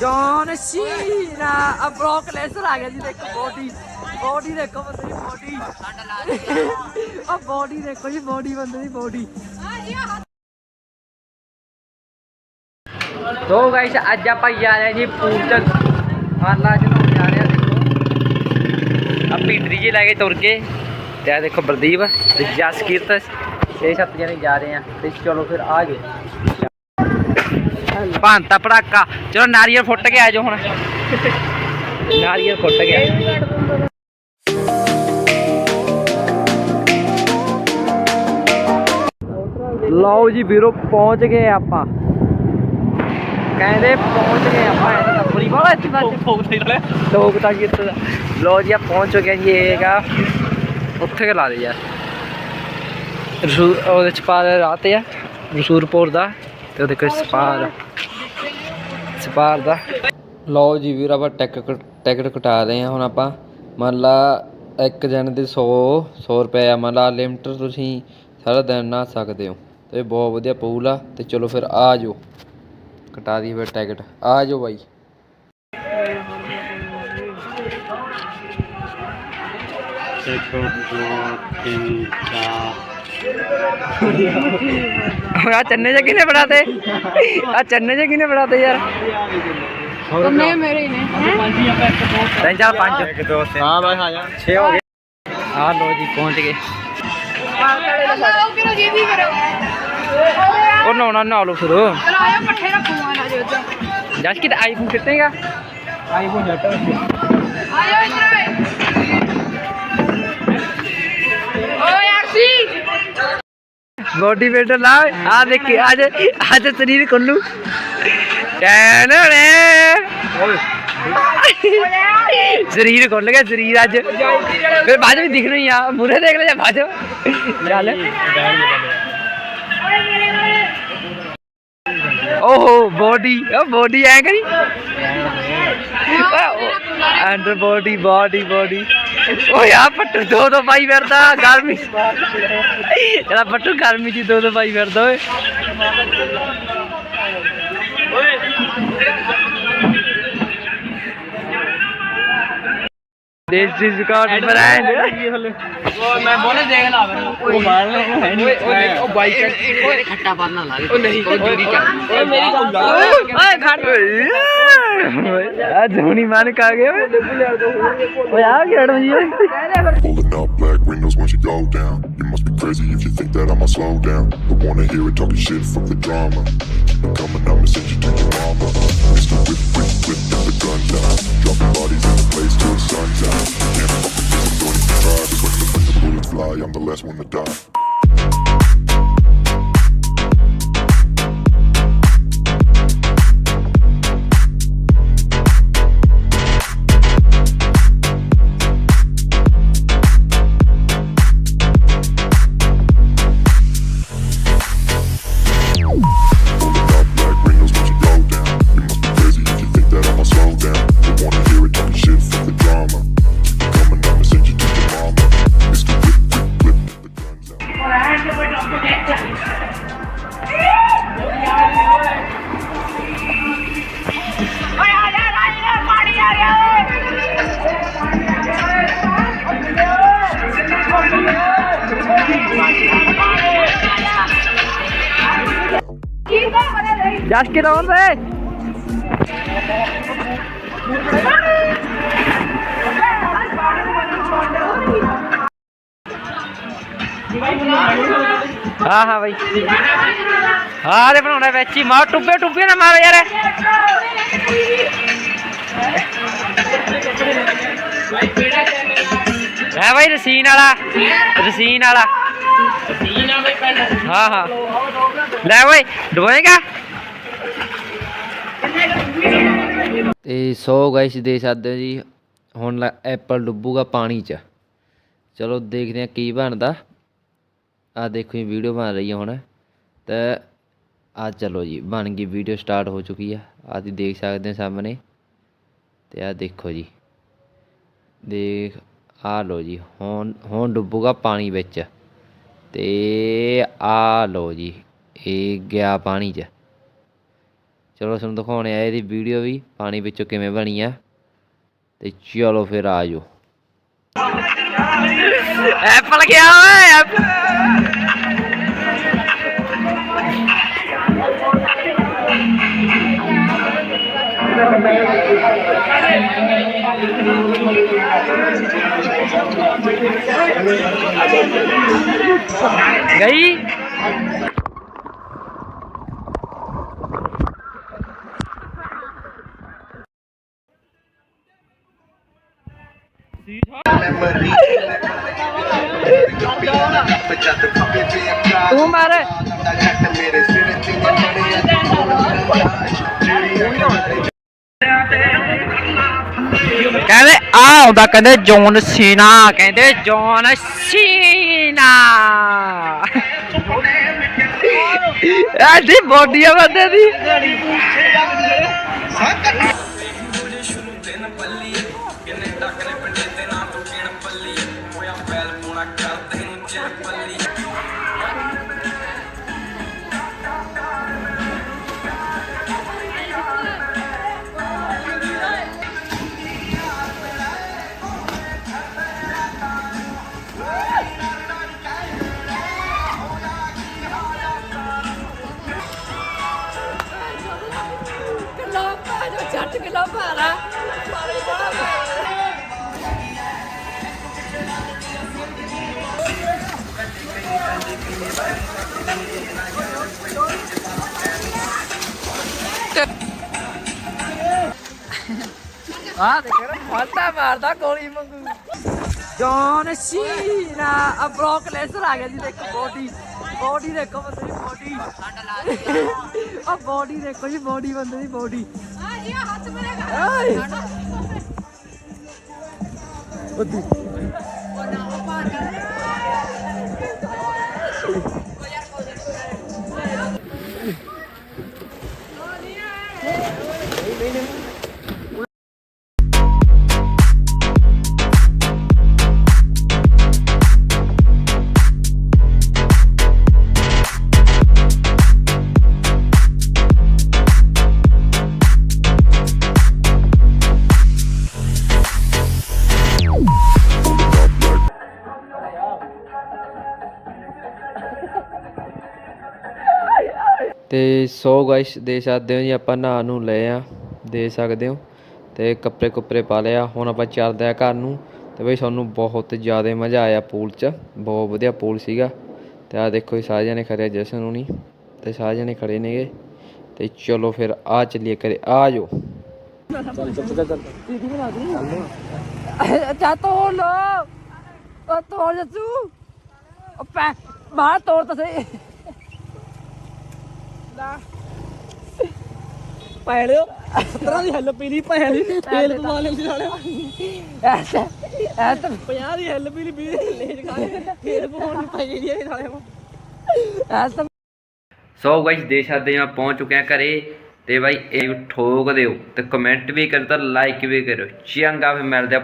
John ਸੀਨਾ ਆ ਬ੍ਰੌਕ lesser ਆ ਗਿਆ ਜੀ, ਦੇਖੋ ਬੋਡੀ ਬੋਡੀ ਦੇਖੋ ਬੰਦੇ ਦੀ ਬੋਡੀ ਆ ਬੋਡੀ ਦੇਖੋ ਜੀ ਬੋਡੀ ਬੰਦੇ ਦੀ ਬੋਡੀ ਤੋ ਗਾਇਸ ਅੱਜ ਆਪਾਂ ਜਾ ਰਹੇ ਜੀ ਪੂਲ ਚ ਹਾਲਾ ਜਿਹਨੂੰ ਜਾ ਰਹੇ ਆ ਦੇਖੋ। ਆ ਪੀਟਰੀ ਜੀ ਲੈ ਕੇ ਤੁਰ ਕੇ। ਤੇ ਆ ਦੇਖੋ ਬਲਦੀਪ ਤੇ ਜਸਕੀਰਤ ਛੇ ਸੱਤ ਜਣੇ ਜਾ ਰਹੇ ਆ ਤੇ ਚਲੋ ਫਿਰ ਆ ਗਏ। ਭਾਂਤਾ ਪੜਾਕਾ ਚਲੋ ਨਾਰੀਅਲ ਫੁੱਟ ਕੇ ਆ ਜਾਓ ਹੁਣ। ਨਾਰੀਅਲ ਫੁੱਟ ਗਿਆ ਲਓ ਜੀ ਵੀਰੋ ਪਹੁੰਚ ਗਏ ਆਪਾਂ। ਕਹਿੰਦੇ ਪਹੁੰਚ ਗਏ ਆਪਾਂ ਇਹ ਤਾਂ ਨੰਬਰੀ ਵਾਲਾ ਇੱਥੇ ਤੱਕ ਫੋਕਦੇ ਨਾਲੇ ਲੋਕ ਤਾਂ ਕਿੱਥੇ ਦਾ। ਲਓ ਜੀ ਆ ਪਹੁੰਚ ਚੁੱਕੇ ਜੀ ਇਹ ਹੈਗਾ। ਉੱਥੇ ਕਿ ਲਾ ਦੇ ਯਾਰ ਉਹਦੇ ਚ ਪਾ ਰਾਤ ਆ ਰਸੂਰਪੁਰ ਦਾ। ਤੇ ਉਹਦੇ ਕੋਈ ਸਪਾਰ ਸਪਾਰ ਦਾ। ਲਓ ਜੀ ਵੀਰ, ਆਪਾਂ ਟਿਕਟ ਟਿਕਟ ਕਟਾ ਰਹੇ ਹਾਂ ਹੁਣ ਆਪਾਂ। ਮੰਨ ਲਾ ਇੱਕ ਜਣ ਦੇ 100 100 ਰੁਪਏ ਆ। ਮੰਨ ਲਾ ਲਿਮਟ ਤੁਸੀਂ ਸਾਰਾ ਦਿਨ ਨਹਾ ਸਕਦੇ ਹੋ। ਤੇ ਬਹੁਤ ਵਧੀਆ ਪੂਲ ਆ। ਤੇ ਚਲੋ ਫਿਰ ਆ ਜਾਓ। ਕਟਾ ਦੀ ਫਿਰ ਟਿਕਟ। ਆ ਜਾਓ ਬਾਈ। ਇੱਕ, ਦੋ, ਤਿੰਨ, ਚਾਰ। ਆ ਚੰਨੇ ਚ ਕਿਨੇ ਬਣਾਤੇ ਆ ਚੰਨੇ ਚ ਕਿਨੇ ਬਣਾਤੇ ਯਾਰ ਤੁਮਨੇ ਮੇਰੇ ਹੀ ਨੇ ਤਿੰਨ ਚਾਰ ਪੰਜ ਇੱਕ ਦੋ ਤਿੰਨ ਹਾਂ ਬਸ ਆ ਜਾ 6 ਹੋ ਗਏ ਆ ਲੋ ਜੀ ਪਹੁੰਚ ਗਏ ਉਹ ਕਿਹੜਾ ਜੀ ਵੀ ਕਰੋ ਉਹ ਨਹਾਉਣਾ ਨਹਾ ਮੋਟੀਵੇਟਰ ਲਾ ਆ ਦੇਖ ਅੱਜ ਅੱਜ ਸਰੀਰ ਖੁੱਲੂ। ਟੈਨ ਸਰੀਰ ਖੁੱਲ ਗਿਆ ਸਰੀਰ ਅੱਜ। ਫਿਰ ਬਾਅਦ ਵਿੱਚ ਦਿਖਣਾ ਹੀ ਆ ਮੂਰੇ ਦੇਖ ਲੈ ਬਾਅਦ। ਚੱਲ। ਓਹੋ ਬੋਡੀ ਉਹ ਬੋਡੀ ਐ ਕਰੀ। ਅੰਡਰ ਬੋਡੀ ਬੋਡੀ ਬੋਡੀ ਓ ਯਾ ਪੱਟੂ ਦੋ ਦੋ ਪਾਈ ਫਿਰਦਾ ਗਰਮੀ। ਜਿਹੜਾ ਪੱਟੂ ਗਰਮੀ ਚ ਦੋ ਦੋ ਪਾਈ ਫਿਰਦਾ ਓਏ। This is got brand. ਮੈਂ ਬੋਲੇ ਦੇਖ ਲਾ ਉਹ ਮਾਰ ਲੈ ਉਹ ਉਹ ਬਾਈਕ ਓਏ ਖੱਟਾ ਪਰਨਾ ਲਾ ਉਹ ਨਹੀਂ। ਉਹ ਓਏ ਮੇਰੀ ਗੱਲ ਓਏ ਖੜ Pulling black windows you go down. You must be crazy if you think that I'ma slow down. I wanna hear it talking shit, fuck the drama. Keep it coming, I'ma send you to your ਰਹੀ ਜਸ ਕੇ ਰੌਣ ਰੇ ਹਾਂ ਹਾਂ ਬਾਈ। ਹਾਂ ਦੇ ਬਣਾਉਣਾ ਵਿੱਚ ਹੀ ਮਾਰ ਟੁੱਬੇ ਟੁੱਬੇ ਨਾ ਮਾਰ ਯਾਰ। ਹੈ ਬਾਈ ਰਸੀਨ ਵਾਲਾ। ਰਸੀਨ ਵਾਲਾ। ਹਾਂ ਹਾਂ ਲੈ ਓਏ ਡੁਬੋਏਗਾ? ਤੇ ਸੋ ਗਾਇਸ ਦੇ ਸਕਦੇ ਹੋ ਜੀ। ਹੁਣ ਐਪਲ ਡੁੱਬੂਗਾ ਪਾਣੀ 'ਚ। ਚਲੋ ਦੇਖਦੇ ਹਾਂ ਕੀ ਬਣਦਾ। ਆ ਦੇਖੋ ਜੀ ਵੀਡੀਓ ਬਣ ਰਹੀ ਹੈ ਹੁਣ। ਤੇ ਆ ਚਲੋ ਜੀ, ਬਣ ਗਈ ਵੀਡੀਓ ਸਟਾਰਟ ਹੋ ਚੁੱਕੀ ਆ ਆ ਤੁਸੀਂ ਦੇਖ ਸਕਦੇ ਹੋ ਸਾਹਮਣੇ। ਤੇ ਆ ਦੇਖੋ ਜੀ। ਦੇਖ, ਆ ਲੋ ਜੀ, ਹੁਣ ਹੁਣ ਡੁੱਬੂਗਾ ਪਾਣੀ ਵਿੱਚ। ਤੇ ਆ ਲੋ ਜੀ, ਇਹ ਗਿਆ ਪਾਣੀ 'ਚ। ਚਲੋ ਤੁਹਾਨੂੰ ਦਿਖਾਉਣੇ ਆ ਇਹਦੀ ਵੀਡੀਓ ਵੀ, ਪਾਣੀ ਵਿੱਚੋਂ ਕਿਵੇਂ ਬਣੀ ਆ। ਤੇ ਚਲੋ ਫਿਰ ਆ ਜਾਓ। ਐਪਲ ਗਿਆ ਓਏ ਐਪਲ ਗਈ? ਤੂੰ ਮਾਰ। ਕਹਿੰਦੇ ਆ ਆਉਂਦਾ ਕਹਿੰਦੇ ਜੌਨ ਸੀਨਾ, ਕਹਿੰਦੇ ਜੌਨ ਸੀਨਾ। ਐਡੀ ਬੋਡੀ ਆ ਬੰਦੇ ਦੀ। ਕਿਲੋ ਆ ਦੇਖ ਰਿਹਾ ਫਾਲਤਾ ਮਾਰਦਾ ਗੋਲੀ ਮੰਗੂ ਜੌਨ ਸੀਨਾ ਆ ਬ੍ਰੌਕ ਲੈਸਰ ਆ ਗਿਆ ਜੀ ਦੇਖੋ ਬੋਡੀ ਬੋਡੀ ਦੇਖੋ ਬੰਦੇ ਦੀ ਬੋਡੀ ਆ ਬੋਡੀ ਦੇਖੋ ਜੀ ਬੋਡੀ ਬੰਦੇ ਦੀ ਬੋਡੀ ਆ ਇਹ ਹੱਥ ਮੇਰੇ ਆਏ ਤੇ ਸੋ ਗਾਇਸ ਦੇ ਸਕਦੇ ਹੋ ਜੀ, ਆਪਾਂ ਨਹਾ ਨੂੰ ਲਏ ਆ, ਦੇ ਸਕਦੇ ਹੋ। ਤੇ ਕੱਪੜੇ ਕੁੱਪੜੇ ਪਾ ਲਿਆ ਹੁਣ ਆਪਾਂ ਚੱਲਦੇ ਆ ਘਰ ਨੂੰ। ਤੇ ਬਈ ਸਾਨੂੰ ਬਹੁਤ ਜ਼ਿਆਦਾ ਮਜ਼ਾ ਆਇਆ ਪੂਲ 'ਚ। ਬਹੁਤ ਵਧੀਆ ਪੂਲ ਸੀਗਾ। ਤੇ ਆ ਦੇਖੋ ਸਾਰੇ ਜਣੇ ਖੜੇ ਜਸ਼ਨ ਹੁਣੀ। ਤੇ ਸਾਰੇ ਜਣੇ ਖੜੇ ਨੇਗੇ। ਤੇ ਚਲੋ ਫਿਰ ਆ ਚੱਲੀਏ ਕਰੇ ਆ ਜਾਓ। ਅੱਛਾ, ਤੋੜ ਲੋ ਉਹ ਤੋੜ, ਜੱਸੂ। ਉਹ ਪੈ ਬਾਹਰ ਤੋੜ ਤਾਂ ਸਹੀ। ਪੈੜਿਓ ਤਰ੍ਹਾਂ ਦੀ ਹੱਲ ਪੀਲੀ ਪੈਲੀ ਤੇਲ ਪਵਾ ਲੈ ਨਾਲੇ। ਐਸਾ ਐਸਾ 50 ਦੀ ਹੱਲ ਪੀਲੀ ਵੀ ਲੈ ਜਾ ਤੇਲ ਪਵਾਉਣ ਦੀ ਪਈ ਜਿਹੜੀ ਨਾਲੇ ਐਸਾ ਸੋ ਗਾਇਸ ਦੇ ਸਕਦੇ ਹਾਂ ਪਹੁੰਚ ਚੁੱਕੇ ਹਾਂ ਘਰੇ। ਤੇ ਬਾਈ ਇਹ ਠੋਕ ਦਿਓ ਤੇ ਕਮੈਂਟ ਵੀ ਕਰੋ ਤਾਂ ਲਾਈਕ ਵੀ ਕਰੋ। ਚੰਗਾ ਫਿਰ ਮਿਲਦੇ ਆ